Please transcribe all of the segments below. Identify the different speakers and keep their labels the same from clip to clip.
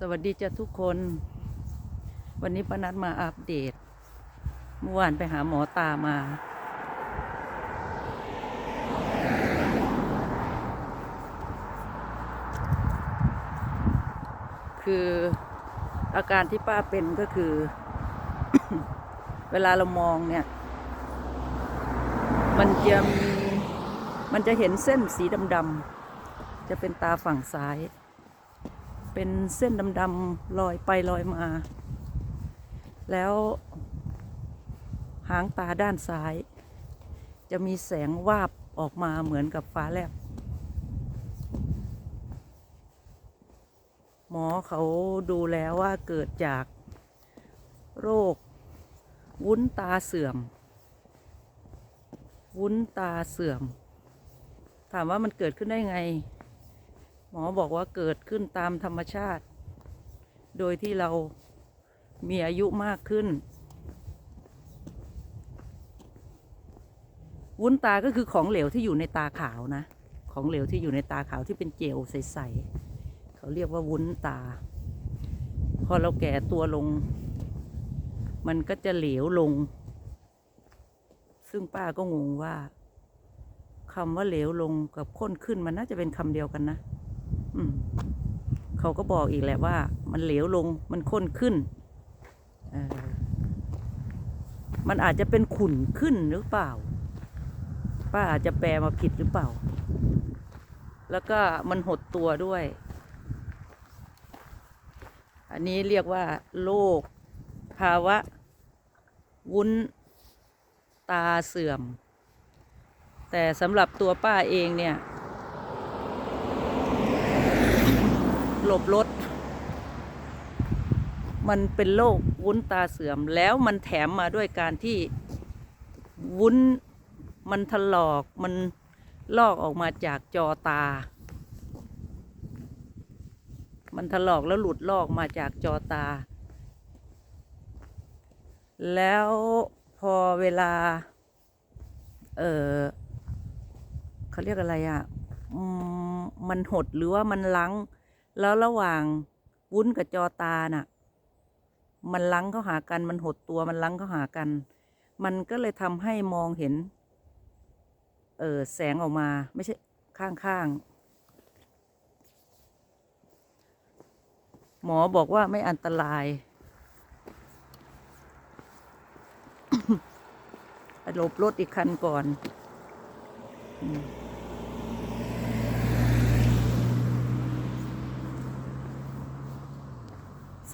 Speaker 1: สวัสดีจ้ะทุกคน วันนี้ป้านัดมาอัปเดต เมื่อวานไปหาหมอตามา คืออาการที่ป้าเป็นก็คือ เวลาเรามองเนี่ย มันจะมี มันจะเห็นเส้นสีดำๆจะเป็นตาฝั่งซ้าย เป็นเส้นดำๆลอยไปลอยมา แล้วหางตาด้านซ้าย จะมีแสงวาบออกมาเหมือนกับฟ้าแลบ หมอเขาดูแล้วว่าเกิดจากโรค วุ้นตาเสื่อม วุ้นตาเสื่อม ถามว่ามันเกิดขึ้นได้ไง มอบอกว่าเกิดขึ้นตามธรรมชาติ โดยที่เรามีอายุมากขึ้น วุ้นตาก็คือของเหลวที่อยู่ในตาขาวนะ ของเหลวที่อยู่ในตาขาวที่เป็นเจลใสๆเขาเรียกว่าวุ้นตา พอเราแก่ตัวลง มันก็จะเหลวลง ซึ่งป้าก็งงว่าคำว่าเหลวลงกับข้นขึ้นมันน่าจะเป็นคำเดียวกันนะ เขาก็บอกอีกแหละว่า มันเหลวลงมันข้นขึ้น มันอาจจะเป็นขุ่นขึ้นหรือเปล่า ป้าอาจจะแปลมาผิดหรือเปล่า แล้วก็มันหดตัวด้วย อันนี้เรียกว่าโรคภาวะ วุ้นตาเสื่อม แต่สำหรับตัวป้าเองเนี่ย หลบรถ มันเป็นโรควุ้นตาเสื่อมแล้วมันแถมมาด้วยการที่วุ้นมันถลอกมันลอกออกมาจากจอตา มันถลอกแล้วหลุดลอกมาจากจอตา แล้วพอเวลา เออเขาเรียกอะไรอะ่ะมมันหดหรือว่ามันลัง แล้วระหว่างวุ้นกับจอตาน่ะ มันลังเข้าหากัน มันหดตัวมันลังเข้าหากัน มันก็เลยทำให้มองเห็น เออแสงออกมา ไม่ใช่ข้างๆหมอบอกว่าไม่อันตรายหลบรถอีกคันก่อน อืม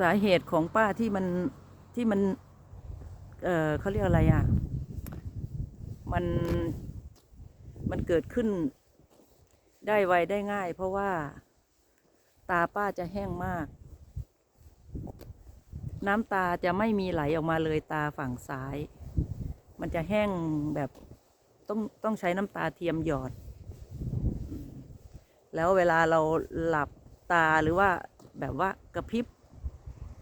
Speaker 1: สาเหตุของป้าที่มันที่มัน เออเขาเรียกอะไรอะ มันมันเกิดขึ้นได้ไวได้ง่าย เพราะว่าตาป้าจะแห้งมาก น้ำตาจะไม่มีไหลออกมาเลยตาฝั่งซ้าย มันจะแห้งแบบต้องต้องใช้น้ำตาเทียมหยอด แล้วเวลาเราหลับตาหรือว่าแบบว่ากระพริบ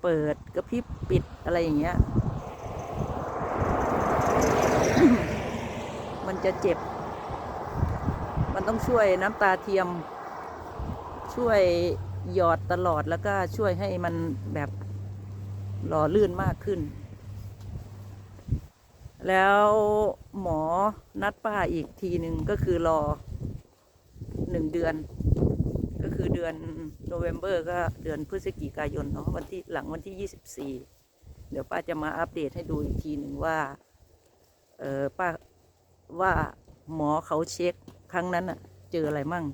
Speaker 1: เปิดกระพริบปิดอะไรอย่างเงี้ย มันจะเจ็บ มันต้องช่วยน้ำตาเทียม ช่วยหยอดตลอดแล้วก็ช่วยให้มันแบบหล่อลื่นมากขึ้น แล้วหมอนัดป้าอีกทีหนึ่งก็คือรอหนึ่งเดือน คือเดือนโนเวม ber ก็เดือนพฤศจิกายนเนาะวันที่หลังวันที่ยี่สิบสี่เดี๋ยวป้าจะมาอัปเดตให้ดูอีกทีหนึ่งว่าเออป้าว่าหมอเขาเช็คครั้งนั้นอะเจออะไรมั่ง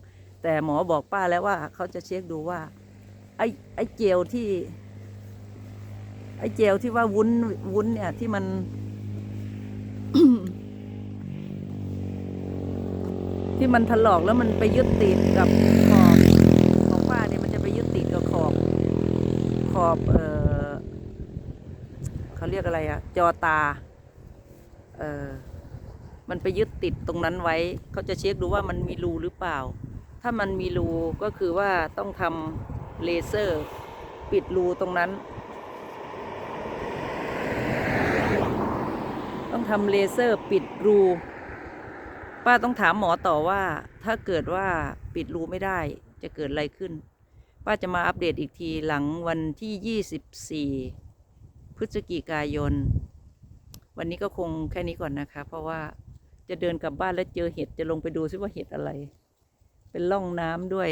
Speaker 1: แต่หมอบอกป้าแล้วว่าเขาจะเช็คดูว่า ไอ้ไอ้เจลที่ไอ้เจลที่ว่าวุ้นวุ้นเนี่ยที่มันที่มันถลอกแล้วมันไปยึดติดกับขอบของป้าเนี่ยมันจะไปยึดติดกับขอบข อบเออเขาเรียกอะไรอะจอตาเออมันไปยึดติดตรงนั้นไว้ เขาจะเช็คดูว่ามันมีรูหรือเปล่า ถ้ามันมีรูก็คือว่าต้องทำเลเซอร์ ปิดรูตรงนั้น ต้องทำเลเซอร์ปิดรู ป้าต้องถามหมอต่อว่า ถ้าเกิดว่าปิดรูไม่ได้จะเกิดอะไรขึ้น ว่าจะมาอัปเดตอีกทีหลังวันที่ 24 พฤศจิกายน วันนี้ก็คงแค่นี้ก่อนนะคะ เพราะว่าจะเดินกลับบ้านแล้วเจอเห็ดจะลงไปดูซิว่าเห็ดอะไร เป็นล่องน้ำด้วย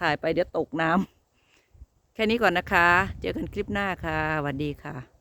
Speaker 1: ถ่ายไปเดี๋ยวตกน้ำแค่นี้ก่อนนะคะ เจอกันคลิปหน้าค่ะสวัสดีค่ะ